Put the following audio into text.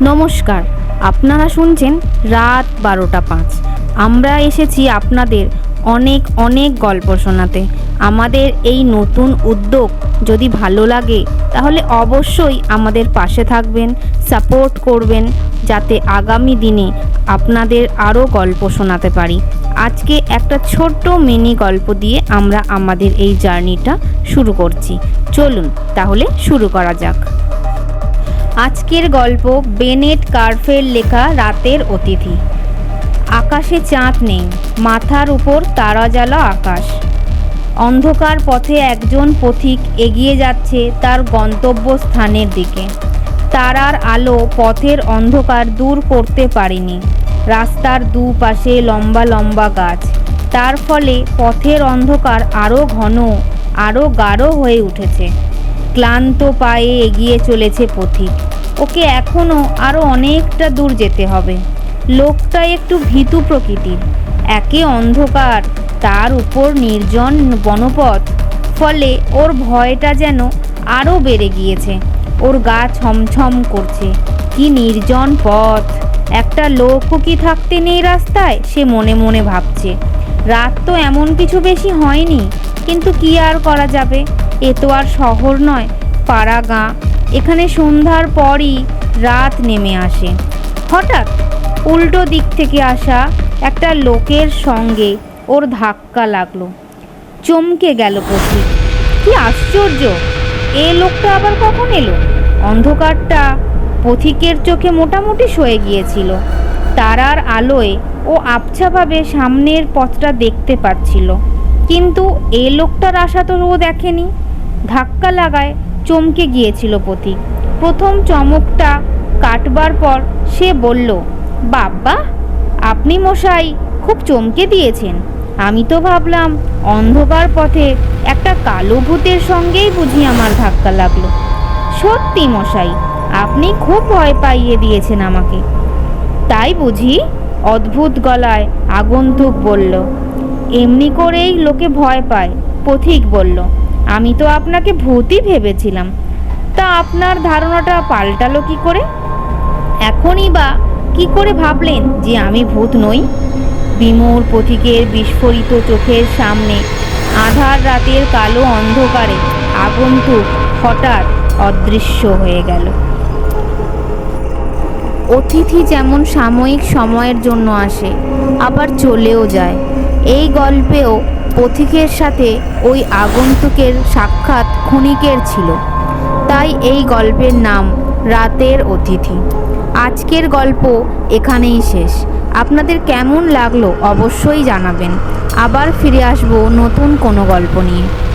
নমস্কার, আপনারা শুনছেন রাত বারোটা পাঁচ। আমরা এসেছি আপনাদের অনেক অনেক গল্প শোনাতে। আমাদের এই নতুন উদ্যোগ যদি ভালো লাগে, তাহলে অবশ্যই আমাদের পাশে থাকবেন, সাপোর্ট করবেন, যাতে আগামী দিনে আপনাদের আরও গল্প শোনাতে পারি। আজকে একটা ছোট্ট মিনি গল্প দিয়ে আমরা আমাদের এই জার্নিটা শুরু করছি। চলুন তাহলে শুরু করা যাক। আজকের গল্প বেনেট কার্ফের লেখা রাতের অতিথি। আকাশে চাঁদ নেই, মাথার উপর তারা জ্বালা আকাশ। অন্ধকার পথে একজন পথিক এগিয়ে যাচ্ছে তার গন্তব্যস্থানের দিকে। তারার আলো পথের অন্ধকার দূর করতে পারেনি। রাস্তার দুপাশে লম্বা লম্বা গাছ। তার ফলে পথের অন্ধকার আরও ঘন আরও গাঢ় হয়ে উঠেছে। ক্লান্ত পায়ে এগিয়ে চলেছে পথিক। ওকে এখনও আরও অনেকটা দূর যেতে হবে। লোকটা একটু ভীতু প্রকৃতির। একে অন্ধকার, তার উপর নির্জন বনপথ, ফলে ওর ভয়টা যেন আরও বেড়ে গিয়েছে। ওর গা ছমছম করছে। কি নির্জন পথ। একটা লোকও কি থাকতে নেই রাস্তায়? সে মনে মনে ভাবছে। রাত তো এমন কিছু বেশি হয়নি, কিন্তু কি আর করা যাবে? এ তো আর শহর নয়, পাড়া গাঁ। এখানে সন্ধ্যার পরই রাত নেমে আসে। হঠাৎ উল্টো দিক থেকে আসা একটা লোকের সঙ্গে ওর ধাক্কা লাগল। চমকে গেল পথিক কি আশ্চর্য! এ লোকটা আবার কখন এলো? অন্ধকারটা পথিকের চোখে মোটামুটি সয়ে গিয়েছিল। তারার আলোয় ও আবছাভাবে সামনের পথটা দেখতে পাচ্ছিল। কিন্তু এ লোকটার আশা তো ও দেখেনি। ধাক্কা লাগায় চমকে গিয়েছিল পথিক। প্রথম চমকটা কাটবার পর সে বলল বাবা আপনি মশাই খুব চমকে দিয়েছেন। আমি তো ভাবলাম অন্ধকার পথে একটা কালো ভূতের সঙ্গেই বুঝি আমার ধাক্কা লাগল। সত্যি মশাই, আপনি খুব ভয় পাইয়ে দিয়েছেন আমাকে। তাই বুঝি অদ্ভুত গলায় আগন্তুক বলল, এমনি করেই লোকে ভয় পায়। পথিক বলল আমি তো আপনাকে ভূতই ভেবেছিলাম। তা আপনার ধারণাটা পাল্টালো কি করে? এখনই বা কি করে ভাবলেন যে আমি ভূত নই? বিমূর পথিকের বিস্ফোরিত চোখের সামনে আধার রাতের কালো অন্ধকারে আগন্তুক হঠাৎ অদৃশ্য হয়ে গেল। অতিথি যেমন সাময়িক সময়ের জন্য আসে, আবার চলেও যায়। এই গল্পেও পথিকের সাথে ওই আগন্তুকের সাক্ষাৎ ক্ষণিকের ছিল। তাই এই গল্পের নাম রাতের অতিথি। আজকের গল্প এখানেই শেষ। আপনাদের কেমন লাগল অবশ্যই জানাবেন। আবার ফিরে আসব নতুন কোনো গল্প নিয়ে।